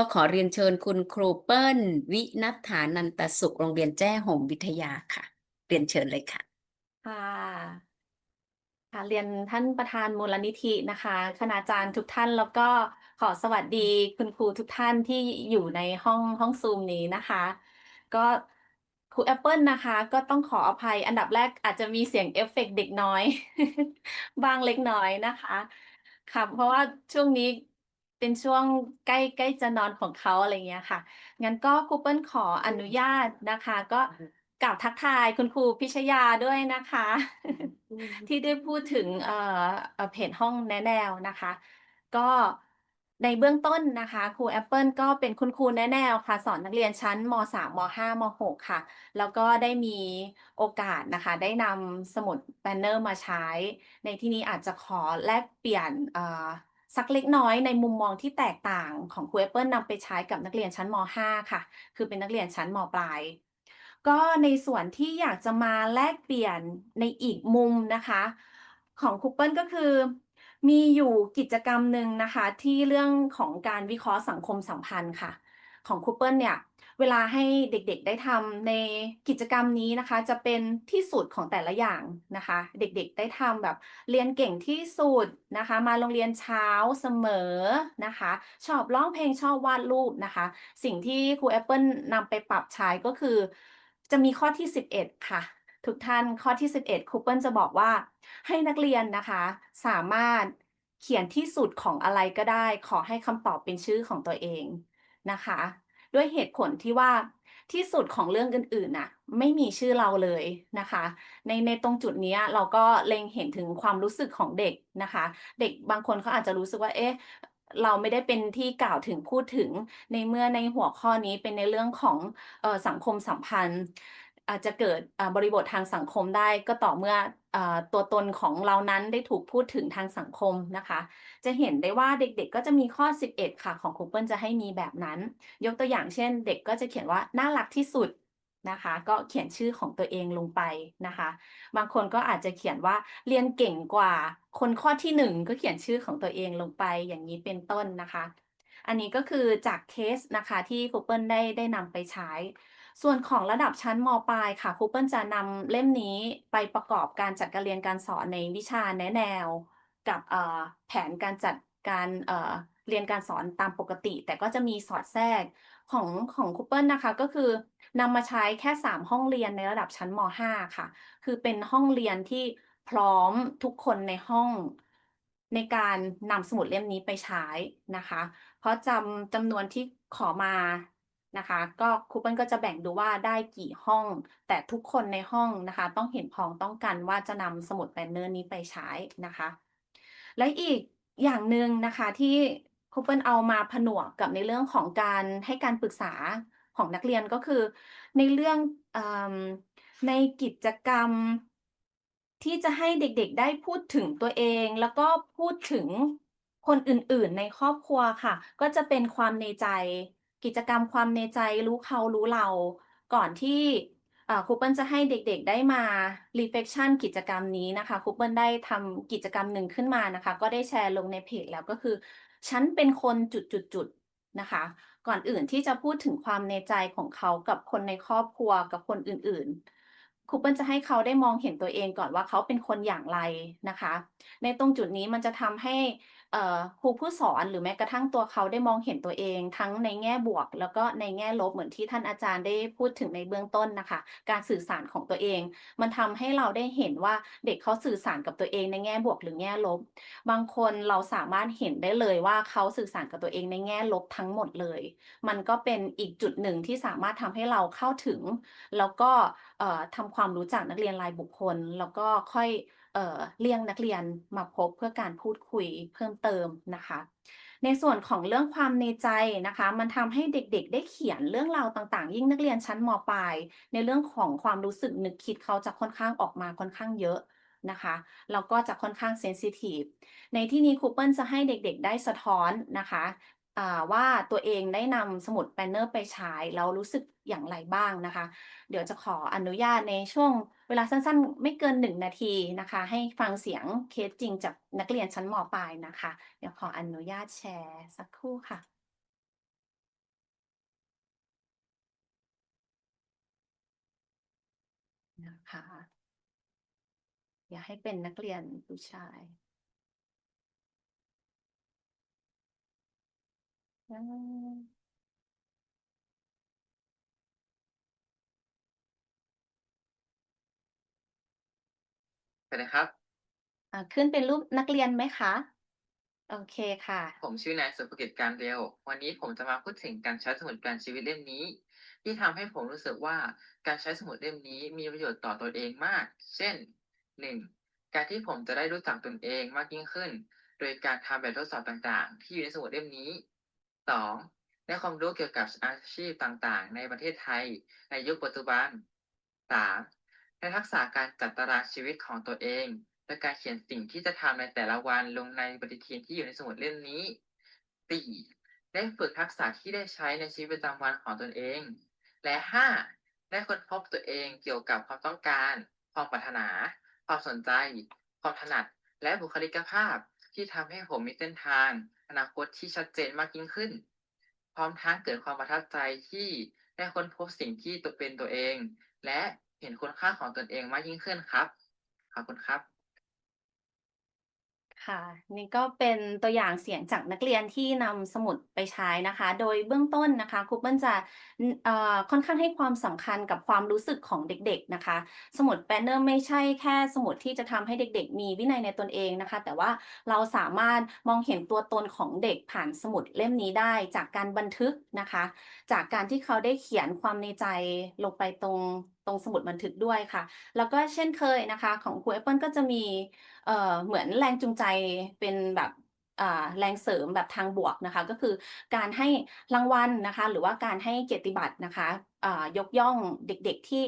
ก็ขอเรียนเชิญคุณครูเปิ้ล วินัฐฐานันตสุขโรงเรียนแจ้ห่มวิทยาค่ะ เรียนเชิญเลยค่ะ ค่ะค่ะเรียนท่านประธานมูลนิธินะคะคณาจารย์ทุกท่านแล้วก็ขอสวัสดีคุณครูทุกท่านที่อยู่ในห้องห้องซูมนี้นะคะ ก็ครูแอปเปิลนะคะ ก็ต้องขออภัยอันดับแรกอาจจะมีเสียงเอฟเฟกต์เด็กน้อยบ้างเล็กน้อยนะคะค่ะเพราะว่าช่วงนี้ เป็นช่วงใกล้ใกล้จะนอนของเขา อะไรเงี้ยค่ะ งั้นก็ครูเปิ้ลขออนุญาตนะคะ ก็กล่าวทักทายคุณครูพิชยาด้วยนะคะ ที่ได้พูดถึงเอ่อเอ่อเพจห้องแนะแนวนะคะ ก็ในเบื้องต้นนะคะครูแอปเปิลก็เป็นคุณครูแนะแนวค่ะ สอนนักเรียนชั้นม .3 ม .5 ม .6 ค่ะ แล้วก็ได้มีโอกาสนะคะ ได้นำสมุดแบนเนอร์มาใช้ ในที่นี้อาจจะขอแลกเปลี่ยนเอ่อ สักเล็กน้อยในมุมมองที่แตกต่างของครูแอปเปิลนำไปใช้กับนักเรียนชั้นม .5 ค่ะ คือเป็นนักเรียนชั้นมปลาย ก็ในส่วนที่อยากจะมาแลกเปลี่ยนในอีกมุมนะคะ ของครูเปิลก็คือ มีอยู่กิจกรรมหนึ่งนะคะ ที่เรื่องของการวิเคราะห์สังคมสัมพันธ์ค่ะ ของครูเปิลเนี่ย เวลาให้เด็กๆได้ทำในกิจกรรมนี้นะคะ จะเป็นที่สุดของแต่ละอย่างนะคะ เด็กๆได้ทำแบบเรียนเก่งที่สุดนะคะ มาโรงเรียนเช้าเสมอนะคะ ชอบร้องเพลงชอบวาดรูปนะคะ สิ่งที่ครูแอปเปิลนำไปปรับใช้ก็คือ จะมีข้อที่ 11 ค่ะทุกท่านข้อที่ 11ครูเปิลจะบอกว่าให้นักเรียนนะคะ สามารถเขียนที่สุดของอะไรก็ได้ ขอให้คำตอบเป็นชื่อของตัวเองนะคะ ด้วยเหตุผลที่ว่าที่สุดของเรื่องอื่นๆน่ะไม่มีชื่อเราเลยนะคะ ในในตรงจุดนี้เราก็เล็งเห็นถึงความรู้สึกของเด็กนะคะ เด็กบางคนเขาอาจจะรู้สึกว่าเอ๊ะเราไม่ได้เป็นที่กล่าวถึงพูดถึงในเมื่อในหัวข้อนี้เป็นในเรื่องของออสังคมสัมพันธ์ อาจจะเกิดบริบททางสังคมได้ก็ต่อเมื่ออตัวตนของเรานั้นได้ถูกพูดถึงทางสังคมนะคะ จะเห็นได้ว่าเด็กๆ ก็จะมีข้อ 11 ค่ะของคูเปิลจะให้มีแบบนั้น ยกตัวอย่างเช่น เด็กก็จะเขียนว่าน่ารักที่สุดนะคะ ก็เขียนชื่อของตัวเองลงไปนะคะ บางคนก็อาจจะเขียนว่าเรียนเก่งกว่า คนข้อที่หนึ่งก็เขียนชื่อของตัวเองลงไปอย่างนี้เป็นต้นนะคะ อันนี้ก็คือจากเคสนะคะที่คูเปิลได้ได้นำไปใช้ ส่วนของระดับชั้นมปลายค่ะครูเปิลจะนำเล่มนี้ไปประกอบการจัดการเรียนการสอนในวิชาแนะแนว กับแผนการจัดการเรียนการสอนตามปกติ แต่ก็จะมีสอดแทรกของของครูเปิลนะคะก็คือนำมาใช้แค่ 3 ห้องเรียนในระดับชั้นม .5 ค่ะ คือเป็นห้องเรียนที่พร้อมทุกคนในห้องในการนำสมุดเล่มนี้ไปใช้นะคะ เพราะจำจำนวนที่ขอมา นะคะ ก็ครูเปิ้ลก็จะแบ่งดูว่าได้กี่ห้อง แต่ทุกคนในห้องนะคะ ต้องเห็นพ้องต้องกันว่าจะนำสมุดแบนเนอร์นี้ไปใช้นะคะ และอีกอย่างหนึ่งนะคะที่ครูเปิ้ลเอามาผนวกกับในเรื่องของการให้การปรึกษาของนักเรียนก็คือในเรื่องอในกิจกรรมที่จะให้เด็กๆได้พูดถึงตัวเอง แล้วก็พูดถึงคนอื่นๆในครอบครัวค่ะ ก็จะเป็นความในใจ กิจกรรมความในใจรู้เขารู้เรา ก่อนที่ครูเปิลจะให้เด็กๆได้มา reflection กิจกรรมนี้นะคะครูเปิลได้ทำกิจกรรมหนึ่งขึ้นมานะคะ ก็ได้แชร์ลงในเพจแล้วก็คือ ฉันเป็นคนจุดๆๆนะคะ ก่อนอื่นที่จะพูดถึงความในใจของเขากับคนในครอบครัวกับคนอื่นๆครูเปิลจะให้เขาได้มองเห็นตัวเองก่อนว่าเขาเป็นคนอย่างไรนะคะ ในตรงจุดนี้มันจะทำให้ เอ่อครูผู้สอนหรือแม้กระทั่งตัวเขาได้มองเห็นตัวเอง ทั้งในแง่บวก แล้วก็ในแง่ลบเหมือนที่ท่านอาจารย์ได้พูดถึงในเบื้องต้นนะคะ การสื่อสารของตัวเอง มันทำให้เราได้เห็นว่าเด็กเขาสื่อสารกับตัวเองในแง่บวกหรือแง่ลบ บางคนเราสามารถเห็นได้เลยว่าเขาสื่อสารกับตัวเองในแง่ลบทั้งหมดเลย มันก็เป็นอีกจุดหนึ่งที่สามารถทำให้เราเข้าถึง แล้วก็เอ่อทำความรู้จักนักเรียนรายบุคคล แล้วก็ค่อย เเรียกนักเรียนมาพบเพื่อการพูดคุยเพิ่มเติมนะคะ ในส่วนของเรื่องความในใจนะคะ มันทำให้เด็กๆ ได้เขียนเรื่องราวต่างๆ ยิ่งนักเรียนชั้นมปลายในเรื่องของความรู้สึกนึกคิดเขาจะค่อนข้างออกมาค่อนข้างเยอะนะคะแล้วก็จะค่อนข้างเซนซิทีฟในที่นี้ครูเปิลจะให้เด็กๆ ได้สะท้อนนะคะ อ่าว่าตัวเองได้นำสมุดแบนเนอร์ไปใช้แล้วรู้สึกอย่างไรบ้างนะคะ เดี๋ยวจะขออนุญาตในช่วงเวลาสั้นๆ ไม่เกินหนึ่งนาทีนะคะ ให้ฟังเสียงเคสจริงจากนักเรียนชั้นมปลายนะคะ เดี๋ยวขออนุญาตแชร์สักครู่ค่ะนะคะอย่าให้เป็นนักเรียนผู้ชาย อืมสวัสดีครับ อ่าขึ้นเป็นรูปนักเรียนไหมคะ โอเคค่ะ ผมชื่อนายสุภกิจการเร็ววันนี้ผมจะมาพูดถึงการใช้สมุดแปลนชีวิตเล่มนี้ ที่ทำให้ผมรู้สึกว่าการใช้สมุดเล่มนี้มีประโยชน์ต่อตัวเองมาก เช่น 1. การที่ผมจะได้รู้จักตนเองมากยิ่งขึ้น โดยการทำแบบทดสอบต่างๆ ที่อยู่ในสมุดเล่มนี้ 2. ได้ความรู้เกี่ยวกับอาชีพต่างๆ ในประเทศไทย ในยุคปัจจุบัน 3. ได้ทักษะการจัดตารางชีวิตของตัวเอง และการเขียนสิ่งที่จะทำในแต่ละวันลงในปฏิทินที่อยู่ในสมุดเล่มนี้ 4. ได้ฝึกทักษะที่ได้ใช้ในชีวิตประจำวันของตนเอง และ 5. ได้ค้นพบตัวเองเกี่ยวกับความต้องการ ความปรารถนา ความสนใจ ความถนัด และบุคลิกภาพ ที่ทำให้ผมมีเส้นทางอนาคตที่ชัดเจนมากยิ่งขึ้น พร้อมทั้งเกิดความประทับใจที่ได้ค้นพบสิ่งที่ตัวเป็นตัวเอง และเห็นคุณค่าของตนเองมากยิ่งขึ้นครับ ขอบคุณครับ ค่ะ นี่ก็เป็นตัวอย่างเสียงจากนักเรียนที่นำสมุดไปใช้นะคะ โดยเบื้องต้นนะคะครูเปิ้ลจะเอ่อค่อนข้างให้ความสำคัญกับความรู้สึกของเด็กๆนะคะ สมุดแปนเนอร์ไม่ใช่แค่สมุดที่จะทำให้เด็กๆ มีวินัยในตนเองนะคะ แต่ว่าเราสามารถมองเห็นตัวตนของเด็กผ่านสมุดเล่มนี้ได้จากการบันทึกนะคะ จากการที่เขาได้เขียนความในใจลงไปตรง ตรงสมุดบันทึกด้วยค่ะ แล้วก็เช่นเคยนะคะ ของครูแอปเปิลก็จะมีเอ่อเหมือนแรงจูงใจเป็นแบบอ่าแรงเสริมแบบทางบวกนะคะ ก็คือการให้รางวัลนะคะ หรือว่าการให้เกียรติบัตรนะคะอ่ายกย่องเด็กๆที่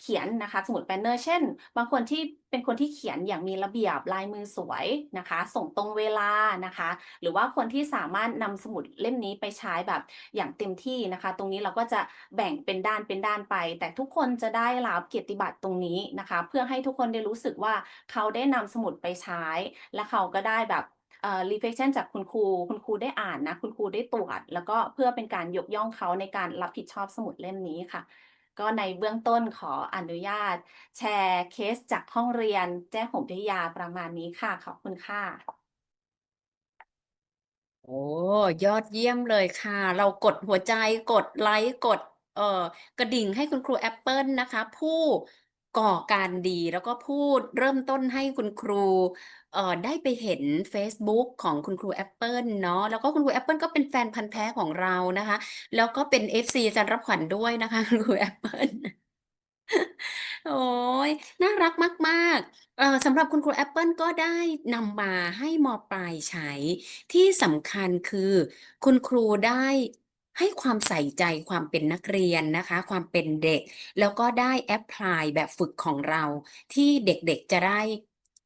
เขียนนะคะ สมุดแปลนเนอร์เช่น บางคนที่เป็นคนที่เขียนอย่างมีระเบียบลายมือสวยนะคะ ส่งตรงเวลานะคะ หรือว่าคนที่สามารถนำสมุดเล่มนี้ไปใช้แบบอย่างเต็มที่นะคะ ตรงนี้เราก็จะแบ่งเป็นด้านเป็นด้านไป แต่ทุกคนจะได้รับเกียรติบัตรตรงนี้นะคะ เพื่อให้ทุกคนได้รู้สึกว่าเขาได้นำสมุดไปใช้ และเขาก็ได้แบบเอ่อ reflection จากคุณครู คุณครูได้อ่านนะ คุณครูได้ตรวจ แล้วก็เพื่อเป็นการยกย่องเขาในการรับผิดชอบสมุดเล่มนี้ค่ะ ก็ในเบื้องต้นขออนุญาต แชร์เคสจากห้องเรียนแจ้ห่มพิทยาประมาณนี้ค่ะ ขอบคุณค่ะ โอ้ ยอดเยี่ยมเลยค่ะ เรากดหัวใจกดไลค์กด เอ่อกระดิ่งให้คุณครูแอปเปิลนะคะ ผู้ ก่อการดี แล้วก็ผู้เริ่มต้นให้คุณครู เอ่อ ได้ไปเห็น Facebook ของคุณครูแอปเปิลเนาะ แล้วก็คุณครูแอปเปิลก็เป็นแฟนพันธุ์แท้ของเรานะคะ แล้วก็เป็น FC อาจารย์รับขวัญด้วยนะคะ คุณครูแอปเปิล โอ้ย น่ารักมาก ๆ เอ่อ สำหรับคุณครูแอปเปิลก็ได้นำมาให้มปลายใช้ ที่สำคัญคือคุณครูได้ ให้ความใส่ใจความเป็นนักเรียนนะคะ ความเป็นเด็ก แล้วก็ได้แอพพลายแบบฝึกของเรา ที่เด็กๆจะได้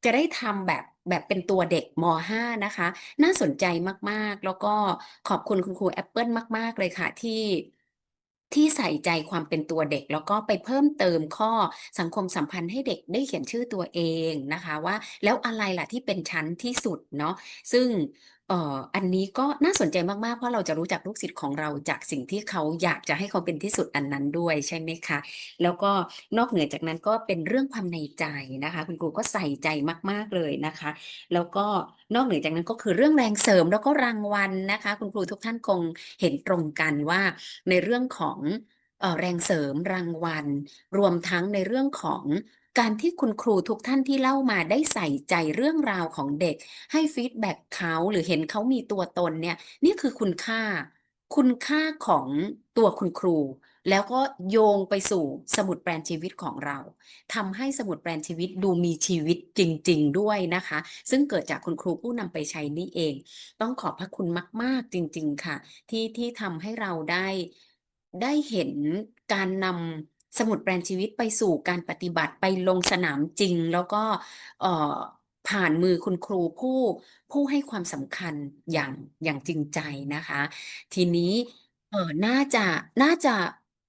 จะได้ทำแบบแบบเป็นตัวเด็กม .5 นะคะ น่าสนใจมากๆ แล้วก็ขอบคุณคุณครูแอปเปิลมาก ๆ เลยค่ะที่ที่ใส่ใจความเป็นตัวเด็ก แล้วก็ไปเพิ่มเติมข้อสังคมสัมพันธ์ให้เด็กได้เขียนชื่อตัวเองนะคะว่า แล้วอะไรล่ะที่เป็นชั้นที่สุดเนาะซึ่ง เอ่อ อันนี้ก็น่าสนใจมาก ๆ เพราะเราจะรู้จักลูกศิษย์ของเราจากสิ่งที่เขาอยากจะให้เขาเป็นที่สุดอันนั้นด้วยใช่ไหมคะ แล้วก็นอกเหนือจากนั้นก็เป็นเรื่องความในใจนะคะ คุณครูก็ใส่ใจมาก ๆ เลยนะคะ แล้วก็นอกเหนือจากนั้นก็คือเรื่องแรงเสริมแล้วก็รางวัลนะคะ คุณครูทุกท่านคงเห็นตรงกันว่า ในเรื่องของ เอ่อ แรงเสริมรางวัล รวมทั้งในเรื่องของ การที่คุณครูทุกท่านที่เล่ามาได้ใส่ใจเรื่องราวของเด็ก ให้ฟีดแบ็กเขาหรือเห็นเขามีตัวตนเนี่ย นี่คือคุณค่า คุณค่าของตัวคุณครู แล้วก็โยงไปสู่สมุดแปลนชีวิตของเราทำให้สมุดแปลนชีวิตดูมีชีวิตจริง ๆ ด้วยนะคะ ซึ่งเกิดจากคุณครูผู้นำไปใช้นี่เอง ต้องขอบพระคุณมาก ๆ จริง ๆ ค่ะ ที่ที่ทำให้เราได้ได้เห็นการนำ สมุดแปลนชีวิตไปสู่การปฏิบัติไปลงสนามจริง แล้วก็ผ่านมือคุณครูผู้ผู้ให้ความสำคัญอย่างอย่างจริงใจนะคะ ทีนี้น่าจะน่าจะ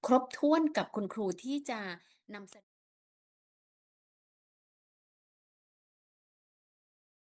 ครบถ้วนกับคุณครูที่จะนำเสนอ